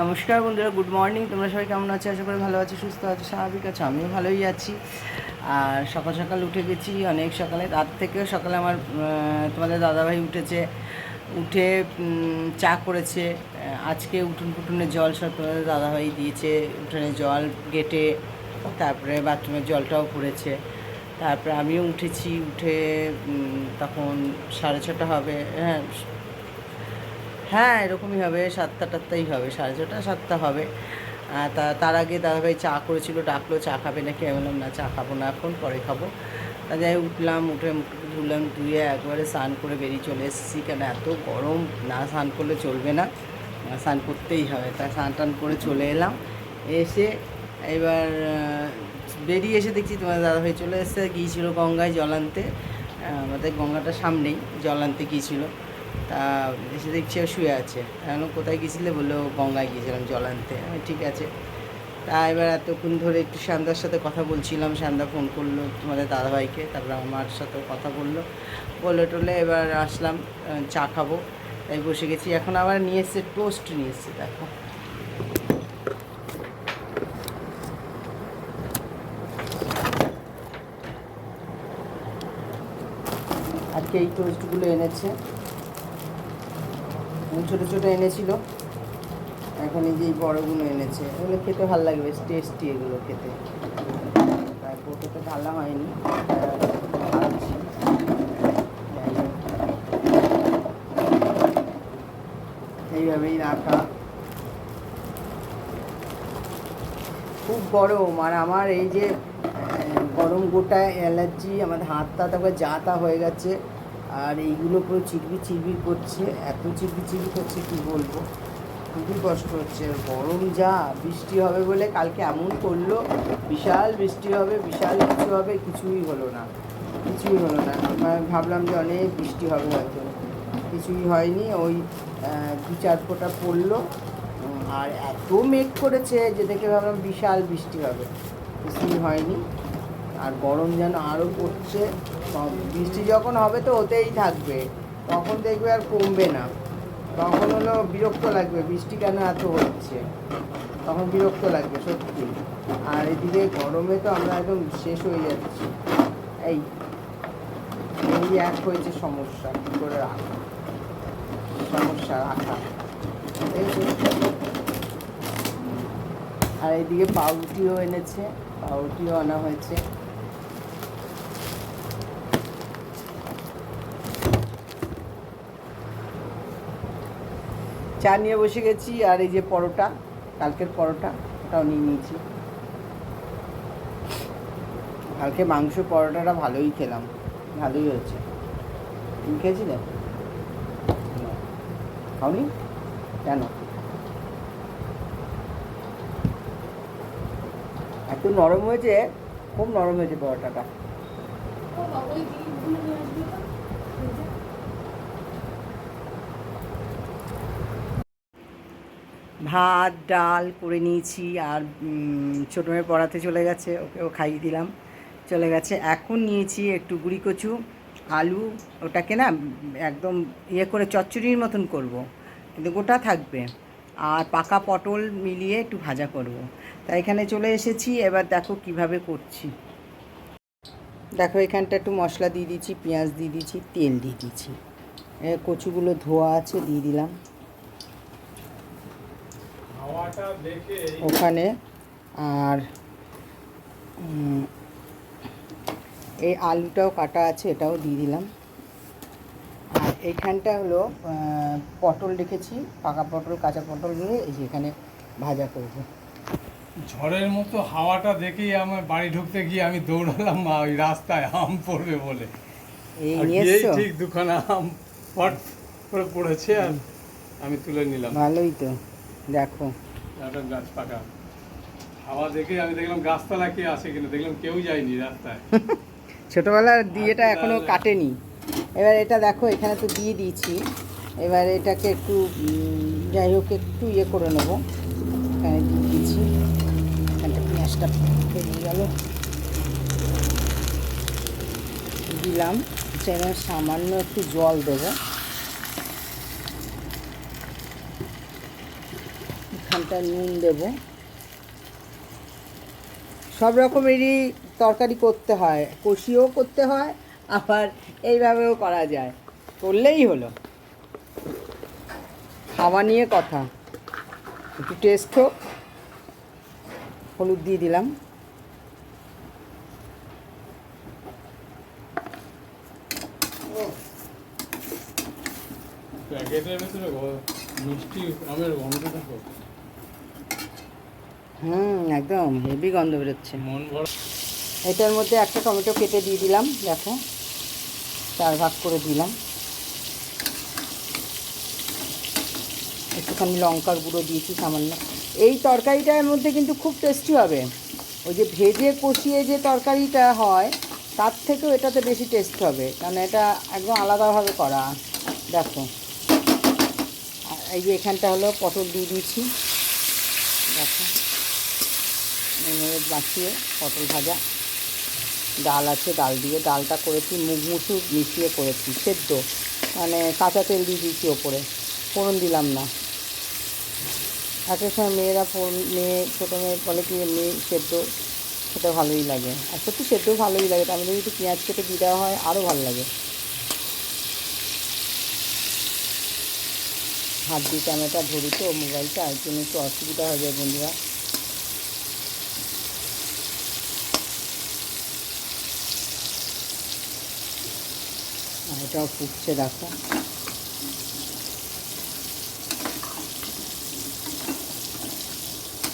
নমস্কার বন্ধুরা, good morning. তোমরা সবাই কেমন আছো? আশা করি ভালো আছো, সুস্থ আছো, স্বাভাবিক আছো, আমিও ভালোই আছি। আর সকাল সকাল উঠে গেছি, অনেক সকালে, রাত থেকেও সকালে আমার তোমাদের দাদাভাই উঠেছে। উঠে চা করেছে। আজকে উঠুন পুটুনের জল সব তোমাদের দাদাভাই দিয়েছে। উঠোনে জল গেটে, তারপরে বাথরুমের জলটাও পড়েছে। তারপরে আমিও উঠেছি, উঠে তখন সাড়ে ছটা হবে হ্যাঁ হ্যাঁ এরকমই হবে। সাতটা টাতটাই হবে, সাড়ে ছটা, সাতটা হবে। তা, তার আগে দাদাভাই চা করেছিল, ডাকলো, চা খাবে নাকি? আমি বললাম, না, চা খাব না এখন, পরে খাব। তা যাই উঠলাম, উঠে ধুলাম, ধুয়ে একবারে স্নান করে বেরিয়ে চলে এসেছি। কেন, এত গরম, না স্নান করলে চলবে না। স্নান করতেই হবে। তাই স্নান টান করে চলে এলাম। এসে এবার বেরিয়ে এসে দেখছি তোমার দাদাভাই চলে এসেছে। গিয়েছিল গঙ্গায় জল আনতে। আমাদের গঙ্গাটা সামনেই জল আনতে গিয়েছিল। তা এসে দেখছি ও শুয়ে আছে। এখন কোথায় গিয়েছিলে বলল, গঙ্গায় গিয়েছিলাম জল আনতে। ঠিক আছে। তা এবার এতক্ষণ ধরে একটু শান্তার সাথে কথা বলছিলাম শান্দা ফোন করল তোমাদের দাদাভাইকে, তারপরে আমার সাথে কথা বলল। বলে টলে এবার আসলাম চা খাব। তাই বসে গেছি। এখন আবার নিয়ে এসছে, টোস্ট নিয়ে এসছে, দেখো। আজকে এই টোস্টগুলো এনেছে। ছোটো ছোটো এনেছিল। এখন এই যে বড়গুলো এনেছে, এগুলো খেতে ভালো লাগবে বেশ টেস্টি এগুলো খেতে। তার পোটোতে ঢালা হয়নি। এইভাবেই রাখা। খুব গরম, আর আমার এই যে গরম গোটায় অ্যালার্জি আমার হাত তা তারপরে যা তা হয়ে গেছে। আর এইগুলো পুরো চিরবি চিরবি করছে, এত চিরবি চিরবি করছে কি বলব? খুবই কষ্ট হচ্ছে। গরম যা, বৃষ্টি হবে বলে কালকে এমন করল, বিশাল বৃষ্টি হবে, বিশাল কিছু হবে, কিছুই হলো না। কিছুই হলো না। ভাবলাম যে অনেক বৃষ্টি হবে হয়তো। কিছুই হয়নি, ওই দু চার ফোঁটা পড়ল। আর এত মেঘ করেছে যে দেখে ভাবলাম বিশাল বৃষ্টি হবে। কিছুই হয়নি। আর গরম যেন আরও পড়ছে বৃষ্টি যখন হবে তো হতেই থাকবে, তখন দেখবে আর কমবে না। তখন হলো বিরক্ত লাগবে, বৃষ্টি কেন এত হচ্ছে? তখন বিরক্ত লাগবে, সত্যি। আর এদিকে গরমে তো আমরা একদম শেষ হয়ে যাচ্ছি। এই এই এক হয়েছে সমস্যা, কী করে রাখা সমস্যা রাখা এই আর এইদিকে পাউরুটিও এনেছে, পাউরুটিও আনা হয়েছে। চা নিয়ে বসে গেছি, আর এই যে পরোটা, কালকের পরোটা, ওটাও নিয়ে নিয়েছি। কালকে মাংস পরোটাটা ভালোই খেলাম, ভালোই হয়েছে। তুমি খেয়েছিলে। খাওনি? কেন? এত নরম হয়েছে, খুব নরম হয়েছে পরোটাটা। ভাত, ডাল করে নিয়েছি আর ছোটো মেয়ে পড়াতে চলে গেছে, ওকেও খাইয়ে দিলাম। চলে গেছে। এখন নিয়েছি একটু গুঁড়ি কচু, আলু, ওটাকে না একদম ইয়ে করে চচ্চড়ির মতন করব। কিন্তু গোটা থাকবে। আর পাকা পটল মিলিয়ে একটু ভাজা করব। তাই এখানে চলে এসেছি। এবার দেখো কীভাবে করছি। দেখো এখানটা একটু মশলা দিয়ে দিচ্ছি পেঁয়াজ দিয়ে দিচ্ছি তেল দিয়ে দিচ্ছি কচুগুলো ধোয়া আছে, দিয়ে দিলাম। ওখানে আর এই আলুটাও কাটা আছে এটাও দিয়ে দিলাম। আর এইখানটা হলো পটল রেখেছি পাকা পটল কাঁচা পটল দিয়ে এই যে এখানে ভাজা করব। ঝড়ের মতো হাওয়াটা দেখেই আমার বাড়ি ঢুকতে গিয়ে আমি দৌড়ালাম মা ওই রাস্তায় আম পড়বে বলে। এই ঠিক দুখানা আম পট করে পড়েছে আর আমি তুলে নিলাম। ভালোই তো দেখো। একটা গাছ পাকা। হাওয়া দেখে আমি দেখলাম গাছতলা কে আসে কিনা দেখলাম কেউ যায়নি রাস্তায়। ছোটোবেলার দিয়েটা এখনও কাটেনি। এবার এটা দেখো এখানে তো দিয়ে দিয়েছি। এবার এটাকে একটু যাই হোক একটু ইয়ে করে নেব। এখানে দিয়ে দিয়েছি। এখানটা পেঁয়াজটা বেরিয়ে গেল। দিলাম। সেখানে সামান্য একটু জল দেবো। এখানটায় নুন দেব। সব রকমেরই তরকারি করতে হয় কষিয়েও করতে হয়, আবার এইভাবেও করা যায়। করলেই হলো। খাওয়া নিয়ে কথা। একটু টেস্ট হোক। হলুদ দিয়ে দিলাম। মিষ্টি আমের গন্ধ থাকো হুম একদম হেভি গন্ধ বেরোচ্ছে। মন এটার মধ্যে একটা টমেটো কেটে দিয়ে দিলাম দেখো। চার ভাগ করে দিলাম। একটুখানি লঙ্কার গুঁড়ো দিয়েছি সামান্য। এই তরকারিটার মধ্যে কিন্তু খুব টেস্টি হবে। ওই যে ভেজে কষিয়ে যে তরকারিটা হয় তার থেকেও এটাতে বেশি টেস্ট হবে। কারণ এটা একদম আলাদাভাবে করা। দেখো। আর এই যে এখানটা হলো পটল দিয়ে দিয়েছি। দেখো। বাঁচিয়ে পটল ভাজা। ডাল আছে, ডাল দিয়ে ডালটা করেছি, মুগ মুসুর মিশিয়ে করেছি, সেদ্ধ। মানে কাঁচা তেল দিয়ে দিয়েছি ওপরে, ফোড়ন দিলাম না। একের সময় মেয়েরা ফোড়ন, মেয়ে, ছোটো মেয়ে বলে কি, এমনি সেদ্ধ সেটা ভালোই লাগে। আর সত্যি সেদ্ধ ভালোই লাগে, তার মধ্যে যদি পেঁয়াজ কেটে দিয়ে দেওয়া হয়, আরও ভালো লাগে। হাত দিয়ে ক্যামেরাটা ধরি তো, মোবাইলটা জন্য একটু অসুবিধা হয়ে যায় বন্ধুরা। এটাও ফুটছে, দেখো।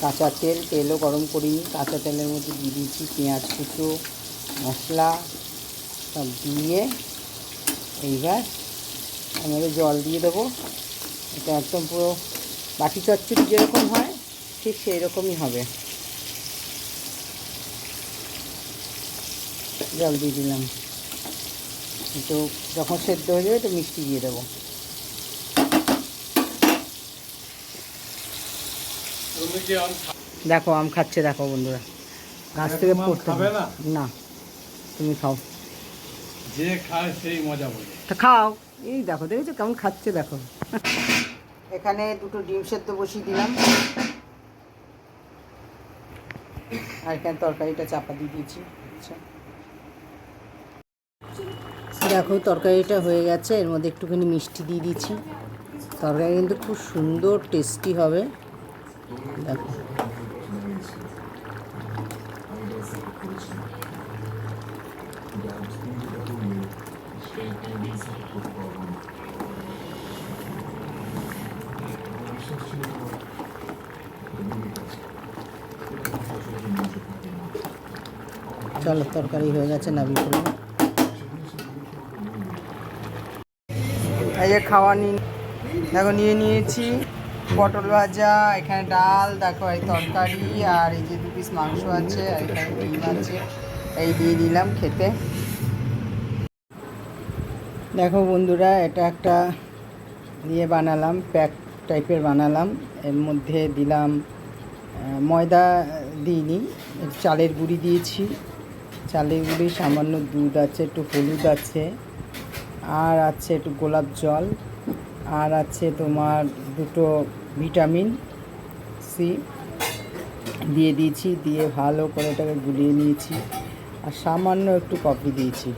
কাঁচা তেল, তেলও গরম করিনি। কাঁচা তেলের মধ্যে দিয়ে দিয়েছি পেঁয়াজ কুচো, মশলা সব দিয়ে এইবার আমি জল দিয়ে দেবো। এটা একদম পুরো বাটি চচ্চড়ি যেরকম হয়, ঠিক সেই রকমই হবে। জল দিয়ে দিলাম। একটু যখন সেদ্ধ হয়ে যাবে তো মিষ্টি দিয়ে দেবো। দেখো আম খাচ্ছে দেখো বন্ধুরা। গাছ থেকে পড়তে না? তুমি খাও। যে খায় সেই মজা তা খাও। এই দেখো দেখেছ কেমন খাচ্ছে দেখো। এখানে দুটো ডিম সেদ্ধ বসিয়ে দিলাম। আর এখানে তরকারিটা চাপা দিয়ে দিয়েছি। আচ্ছা। দেখো, তরকারিটা হয়ে গেছে। এর মধ্যে একটুখানি মিষ্টি দিয়ে দিচ্ছি। তরকারি কিন্তু খুব সুন্দর টেস্টি হবে। দেখো। চলো, তরকারি হয়ে গেছে নাবি করব এই যে খাওয়া নিয়ে দেখো, নিয়ে নিয়েছি। পটল ভাজা, এখানে ডাল, দেখো, এই তরকারি, আর এই যে দু পিস মাংস আছে, আর এখানে ডিম আছে। এই দিয়ে দিলাম খেতে। দেখো বন্ধুরা, এটা একটা দিয়ে বানালাম, প্যাক টাইপের বানালাম। এর মধ্যে দিলাম ময়দা দিইনি চালের গুঁড়ি দিয়েছি। চালের গুঁড়ি, সামান্য দুধ আছে, একটু হলুদ আছে। আর আছে একটু গোলাপ জল, আর আছে তোমার দুটো ভিটামিন সি দিয়ে দিয়েছি, দিয়ে ভালো করে এটাকে গুলিয়ে নিয়েছি, আর সামান্য একটু কফি দিয়েছি,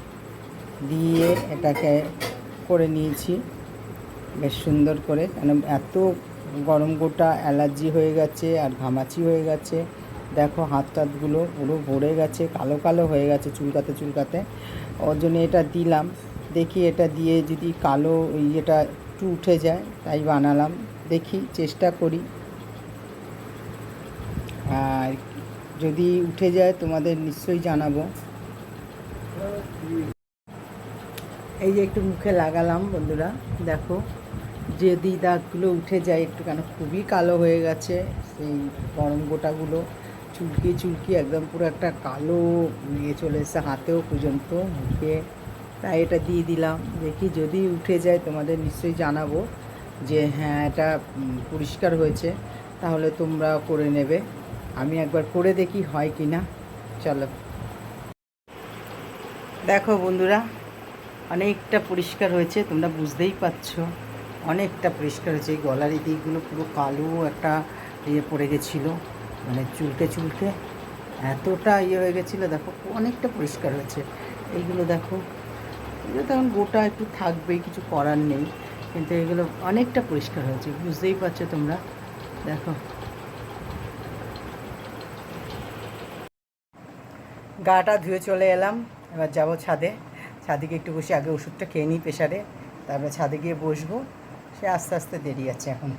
দিয়ে এটাকে করে নিয়েছি, বেশ সুন্দর করে, কেন এত গরম গোটা অ্যালার্জি হয়ে গেছে আর ঘামাচি হয়ে গেছে, দেখো হাত টাতগুলো পুরো ভরে গেছে, কালো কালো হয়ে গেছে চুলকাতে চুলকাতে, ওর জন্য এটা দিলাম দেখি এটা দিয়ে যদি কালো ইয়েটা একটু উঠে যায়, তাই বানালাম। দেখি, চেষ্টা করি। আর যদি উঠে যায়, তোমাদের নিশ্চয়ই জানাব। এই যে একটু মুখে লাগালাম, বন্ধুরা। দেখো যদি দাগগুলো উঠে যায় একটু কেন খুবই কালো হয়ে গেছে। সেই গরম গোটাগুলো চুলকি চুলকি একদম পুরো একটা কালো ইয়ে চলে এসেছে হাতেও পর্যন্ত, মুখে। তাই এটা দিয়ে দিলাম। দেখি যদি উঠে যায় তোমাদের নিশ্চয়ই জানাব যে হ্যাঁ এটা পরিষ্কার হয়েছে, তাহলে তোমরা করে নেবে। আমি একবার করে দেখি হয় কি না চলো। দেখো বন্ধুরা, অনেকটা পরিষ্কার হয়েছে, তোমরা বুঝতেই পারছ। অনেকটা পরিষ্কার হয়েছে, এই গলার দিকগুলো পুরো কালো একটা ইয়ে পড়ে গেছিল মানে চুলকে চুলকে। এতটা ইয়ে হয়ে গেছিল, দেখো, অনেকটা পরিষ্কার হয়েছে। এইগুলো দেখো এগুলো তখন গোটা একটু থাকবেই, কিছু করার নেই। কিন্তু এগুলো অনেকটা পরিষ্কার হয়েছে, বুঝতেই পারছ তোমরা। দেখো। গাটা ধুয়ে চলে এলাম, এবার যাব ছাদে। ছাদে গিয়ে একটু বসে আগে ওষুধটা খেয়ে নিই প্রেশারে, তারপরে ছাদে গিয়ে বসবো। সে আস্তে আস্তে দেরি আছে এখন।